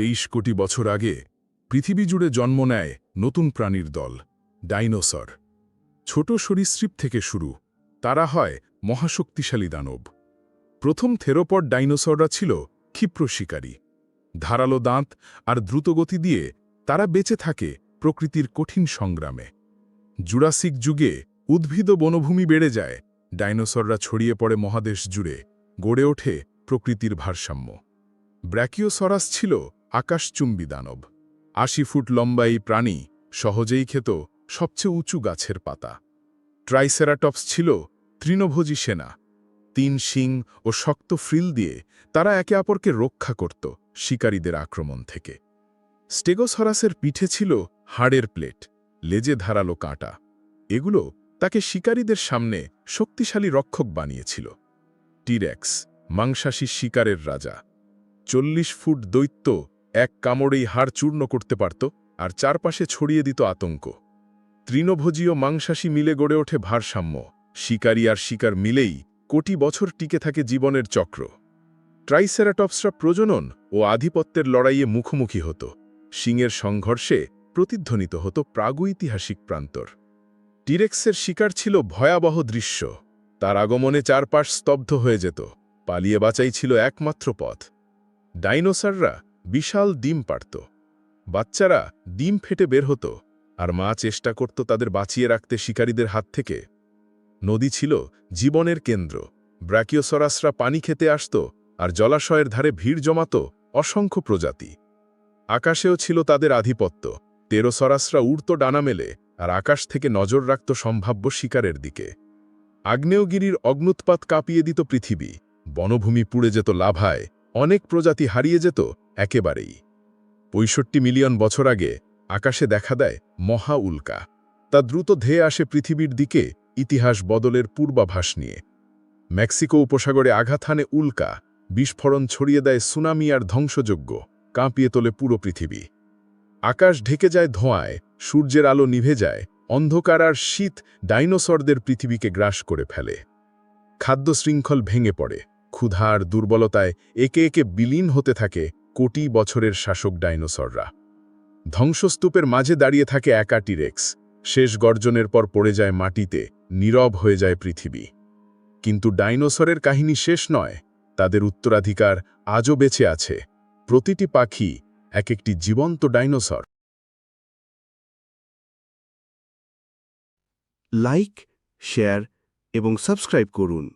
তেইশ কোটি বছর আগে পৃথিবী জুড়ে জন্ম নেয় নতুন প্রাণীর দল, ডাইনোসর। ছোট সরীসৃপ থেকে শুরু, তারা হয় মহাশক্তিশালী দানব। প্রথম থেরোপড ডাইনোসররা ছিল ক্ষিপ্র শিকারী। ধারালো দাঁত আর দ্রুতগতি দিয়ে তারা বেঁচে থাকে প্রকৃতির কঠিন সংগ্রামে। জুরাসিক যুগে উদ্ভিদ বনভূমি বেড়ে যায়, ডাইনোসররা ছড়িয়ে পড়ে মহাদেশ জুড়ে গড়ে ওঠে প্রকৃতির ভারসাম্য। ব্র্যাকিওসরাস ছিল আকাশচুম্বী দানব। আশি ফুট লম্বা এই প্রাণী সহজেই খেত সবচেয়ে উঁচু গাছের পাতা। ট্রাইসেরাটপস ছিল তৃণভোজী সেনা। তিন শিং ও শক্ত ফ্রিল দিয়ে তারা একে অপরকে রক্ষা করত শিকারীদের আক্রমণ থেকে। স্টেগোসরাসের পিঠে ছিল হাড়ের প্লেট, লেজে ধারালো কাঁটা। এগুলো তাকে শিকারীদের সামনে শক্তিশালী রক্ষক বানিয়েছিল। টিরেক্স, মাংসাশী শিকারের রাজা। চল্লিশ ফুট দৈত্য এক কামড়েই হাড় চূর্ণ করতে পারত আর চারপাশে ছড়িয়ে দিত আতঙ্ক। তৃণভোজীয় মাংসাশী মিলে গড়ে ওঠে ভারসাম্য। শিকারী আর শিকার মিলেই কোটি বছর টিকে থাকে জীবনের চক্র। ট্রাইসেরাটপসরা প্রজনন ও আধিপত্যের লড়াইয়ে মুখোমুখি হতো। শিংয়ের সংঘর্ষে প্রতিধ্বনিত হতো প্রাগৈতিহাসিক প্রান্তর। টিরেক্সের শিকার ছিল ভয়াবহ দৃশ্য। তার আগমনে চারপাশ স্তব্ধ হয়ে যেত। পালিয়ে বাঁচাই ছিল একমাত্র পথ। ডাইনোসাররা বিশাল ডিম পারত বাচ্চারা ডিম ফেটে বের হতো আর মা চেষ্টা করত তাদের বাঁচিয়ে রাখতে শিকারীদের হাত থেকে। নদী ছিল জীবনের কেন্দ্র। ব্র্যাকিওসরাসরা পানি খেতে আসত আর জলাশয়ের ধারে ভিড় জমাত অসংখ্য প্রজাতি। আকাশেও ছিল তাদের আধিপত্য। টেরোসরাসরা উড়ত ডানা মেলে আর আকাশ থেকে নজর রাখত সম্ভাব্য শিকারের দিকে। আগ্নেয়গিরির অগ্নুৎপাত কাঁপিয়ে দিত পৃথিবী। বনভূমি পুড়ে যেত লাভায়, অনেক প্রজাতি হারিয়ে যেত একেবারেই। পঁয়ষট্টি মিলিয়ন বছর আগে আকাশে দেখা দেয় মহা উল্কা। তা দ্রুত ধেয়ে আসে পৃথিবীর দিকে ইতিহাস বদলের পূর্বাভাস নিয়ে। মেক্সিকো উপসাগরে আঘাত হানে উল্কা, বিস্ফোরণ ছড়িয়ে দেয় সুনামি আর ধ্বংসযোগ্য কাঁপিয়ে তোলে পুরো পৃথিবী। আকাশ ঢেকে যায় ধোঁয়ায়, সূর্যের আলো নিভে যায়, অন্ধকার আর শীত ডাইনোসরদের পৃথিবীকে গ্রাস করে ফেলে। খাদ্য শৃঙ্খল ভেঙে পড়ে, ক্ষুধার দুর্বলতায় একে একে বিলীন হতে থাকে কোটি বছরের শাসক ডাইনোসররা। ধ্বংসস্তূপের মাঝে দাঁড়িয়ে থাকে একা টিরেক্স। শেষ গর্জনের পর পড়ে যায় মাটিতে, নীরব হয়ে যায় পৃথিবী। কিন্তু ডাইনোসরের কাহিনী শেষ নয়, তাদের উত্তরাধিকার আজও বেঁচে আছে। প্রতিটি পাখি এক একটি জীবন্ত ডাইনোসর। লাইক, শেয়ার এবং সাবস্ক্রাইব করুন।